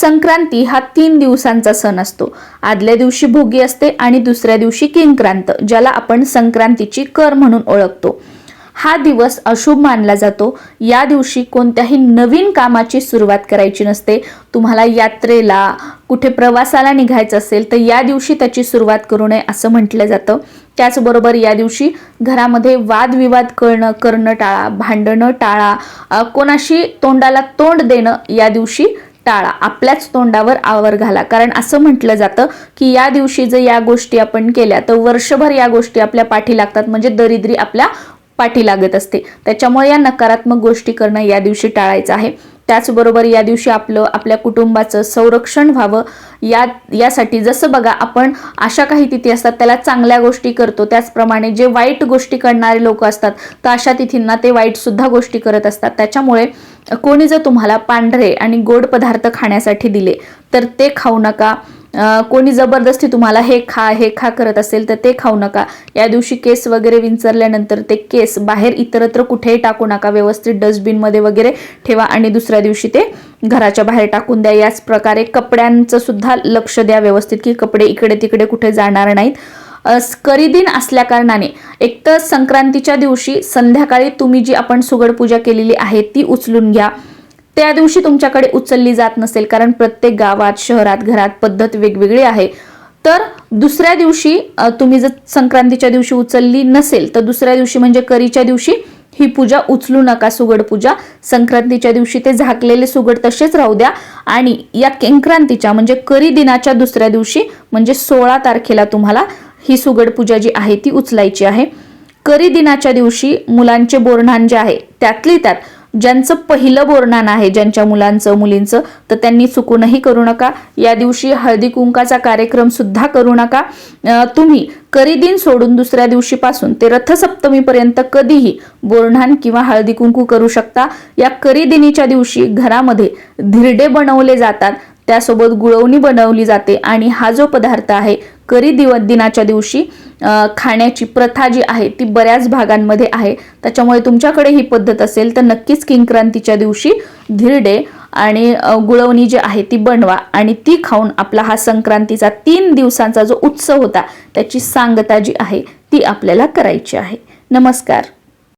संक्रांती हा तीन दिवसांचा सण असतो. आदल्या दिवशी भोगी असते आणि दुसऱ्या दिवशी किंक्रांत ज्याला आपण संक्रांतीची कर म्हणून ओळखतो. हा दिवस अशुभ मानला जातो. या दिवशी कोणत्याही नवीन कामाची सुरुवात करायची नसते. तुम्हाला यात्रेला कुठे प्रवासाला निघायचं असेल तर या दिवशी त्याची सुरुवात करू नये असं म्हटलं जातं. त्याचबरोबर या दिवशी घरामध्ये वादविवाद करणं करणं टाळा भांडणं टाळा कोणाशी तोंडाला तोंड देणं या दिवशी टाळा आपल्याच तोंडावर आवर घाला. कारण असं म्हटलं जातं की या दिवशी जर या गोष्टी आपण केल्या तर वर्षभर या गोष्टी आपल्या पाठी लागतात. म्हणजे दरिद्री आपल्या पाठी लागत असते. त्याच्यामुळे या नकारात्मक गोष्टी करणं या दिवशी टाळायचं आहे. त्याचबरोबर या दिवशी आपलं आपल्या कुटुंबाचं संरक्षण व्हावं. या यासाठी जसं बघा आपण अशा काही तिथी असतात त्याला चांगल्या गोष्टी करतो. त्याचप्रमाणे जे वाईट गोष्टी करणारे लोक असतात तर अशा तिथींना ते वाईटसुद्धा गोष्टी करत असतात. त्याच्यामुळे कोणी जर तुम्हाला पांढरे आणि गोड पदार्थ खाण्यासाठी दिले तर ते खाऊ नका. कोणी जबरदस्ती तुम्हाला हे खा हे खा करत असेल तर ते खाऊ नका. या दिवशी केस वगैरे विंचरल्यानंतर ते केस बाहेर इतरत्र कुठेही टाकू नका. व्यवस्थित डस्टबिनमध्ये वगैरे ठेवा आणि दुसऱ्या दिवशी ते घराच्या बाहेर टाकून द्या. याच प्रकारे कपड्यांचं सुद्धा लक्ष द्या व्यवस्थित की कपडे इकडे तिकडे कुठे जाणार नाहीत. करीदिन करी असल्या कारणाने एक तर संक्रांतीच्या दिवशी संध्याकाळी तुम्ही जी आपण सुगड पूजा केलेली आहे ती उचलून घ्या. त्या दिवशी तुमच्याकडे उचलली जात नसेल कारण प्रत्येक गावात शहरात घरात पद्धत वेगवेगळी आहे. तर दुसऱ्या दिवशी तुम्ही जर संक्रांतीच्या दिवशी उचलली नसेल तर दुसऱ्या दिवशी म्हणजे करीच्या दिवशी ही पूजा उचलू नका सुगड पूजा. संक्रांतीच्या दिवशी ते झाकलेले सुगड तसेच राहू द्या. आणि या किंक्रांतीच्या म्हणजे करी दिनाच्या दुसऱ्या दिवशी म्हणजे सोळा तारखेला तुम्हाला ही सुगड पूजा जी आहे ती उचलायची आहे. करी दिनाच्या दिवशी मुलांचे बोरणान जे आहे त्यातली त्यात ज्यांचं पहिलं बोरणान आहे ज्यांच्या मुलांचं मुलींचं तर त्यांनी चुकूनही करू नका. या दिवशी हळदी कुंकाचा कार्यक्रम सुद्धा करू नका. तुम्ही करी दिन सोडून दुसऱ्या दिवशीपासून ते रथसप्तमीपर्यंत कधीही बोरणान किंवा हळदी कुंकू करू शकता. या करी दिनीच्या दिवशी घरामध्ये धिरडे बनवले जातात. त्यासोबत गुळवणी बनवली जाते आणि हा जो पदार्थ आहे करी दिव दिनाच्या दिवशी खाण्याची प्रथा जी आहे ती बऱ्याच भागांमध्ये आहे. त्याच्यामुळे तुमच्याकडे ही पद्धत असेल तर नक्कीच किंक्रांतीच्या दिवशी धिरडे आणि गुळवणी जी आहे ती बनवा आणि ती खाऊन आपला हा संक्रांतीचा तीन दिवसांचा जो उत्सव होता त्याची सांगता जी आहे ती आपल्याला करायची आहे. नमस्कार.